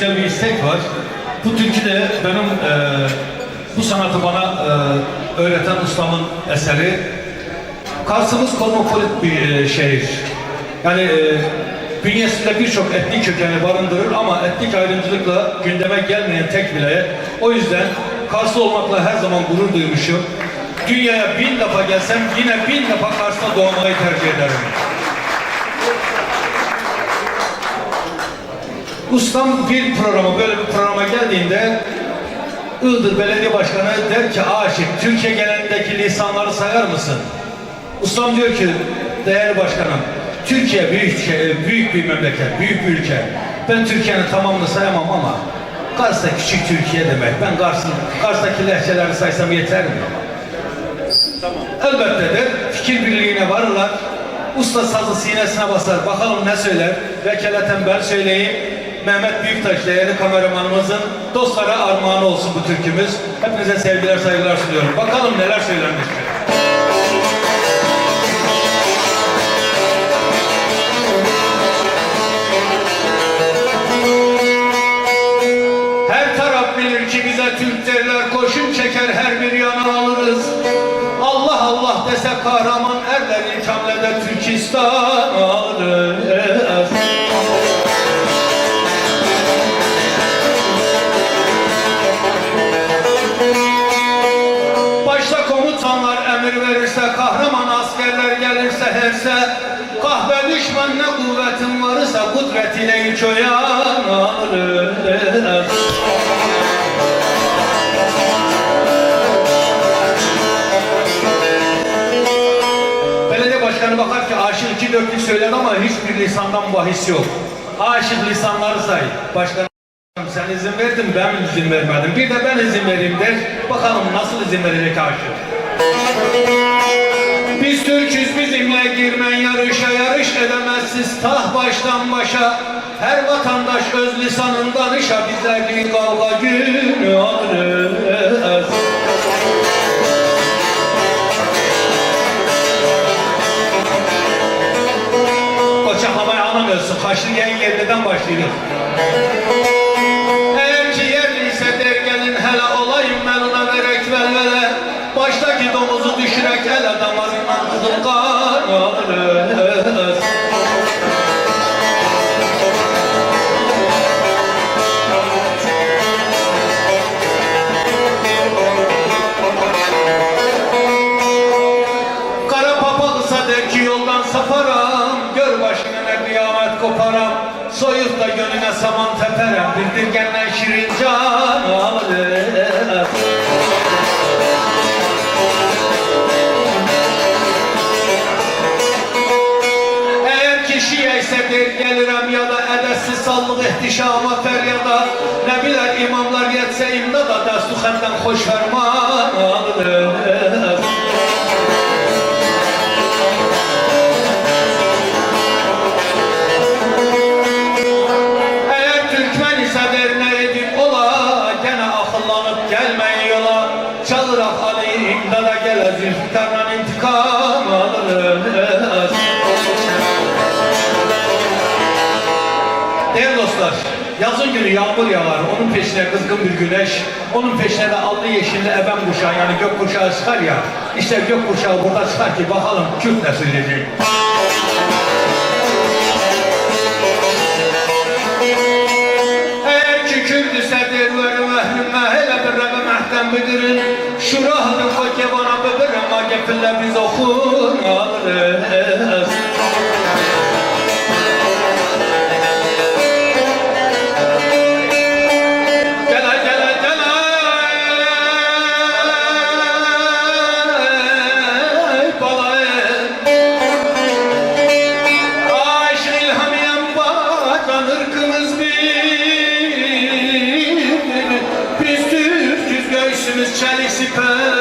güzel bir istek var. Bu türkü de benim e, bu sanatı bana e, öğreten ustamın eseri. Kars'ımız kozmopolit bir e, şehir. Yani e, bünyesinde birçok etnik kökeni barındırır ama etnik ayrımcılıkla gündeme gelmeyen tek vilayet. O yüzden Karslı olmakla her zaman gurur duymuşum. Dünyaya bin defa gelsem yine bin defa Kars'ta doğmayı tercih ederim. Ustam bir programa böyle bir programa geldiğinde Iğdır Belediye Başkanı der ki Aşık Türkiye genelindeki lisanları sayar mısın? Ustam diyor ki değerli başkanım Türkiye büyük şey, büyük bir memleket, büyük bir ülke. Ben Türkiye'nin tamamını sayamam ama Kars da küçük Türkiye demek. Ben Kars'ın, Kars'taki lehçeleri saysam yeter mi? Elbette de fikir birliğine varırlar. Usta sazı sinesine basar. Bakalım ne söyler. Vekaleten ben söyleyeyim. Mehmet Büyüktaş değerli kameramanımızın dostlara armağanı olsun bu türkümüz. Hepinize sevgiler saygılar sunuyorum. Bakalım neler söylenmiş. Her taraf bilir ki bize Türk derler koşun çeker her bir yana alırız. Allah Allah dese kahraman erler ilk Türkistan alırız. Varsa kudret ile ilk oyan alırız. Belediye başkanı bakar ki aşık iki dörtlük söyledi ama hiçbir lisandan bahis yok. Aşık lisanları say. Başkanım sen izin verdin ben izin vermedim. Bir de ben izin vereyim der. Bakalım nasıl izin verecek aşık. Biz Türk'üz bizimle girmen yarışa yarış edemezsiz tah baştan başa her vatandaş öz lisanından işa bizler bir kavga günü alırız. Koçaklamayı anlamıyorsun. Kaşlı yayın yerden başlıyor. Eğer ki yerliyse dergenin hele olayım ben ona verek velvele Baştaki domuzu düşürek hele damarından kızıl kan alırız Soyup da gönlüne saman teperem Bir dirgenle şirin can alırım Eğer kişiye ise der gelirim ya da edessiz sallık ihtişama feryada Ne biler imamlar yetse imdada destu hemden hoş ferman alırım Ali imdada gele Zülfikar'la intikam alırız Değerli dostlar Yazın günü yağmur yağar, onun peşine kızgın bir güneş, onun peşine de allı yeşilli eben kuşağı yani gök kuşağı çıkar ya, işte gök kuşağı burada çıkar ki bakalım Kürt ne söyleyecek. Eğer ki Kürt ise derveri mehrime hele bir rebe mehtem bidirin Şurahını koke bana bibirin ma gepille biz okun alırız Gele bir Biz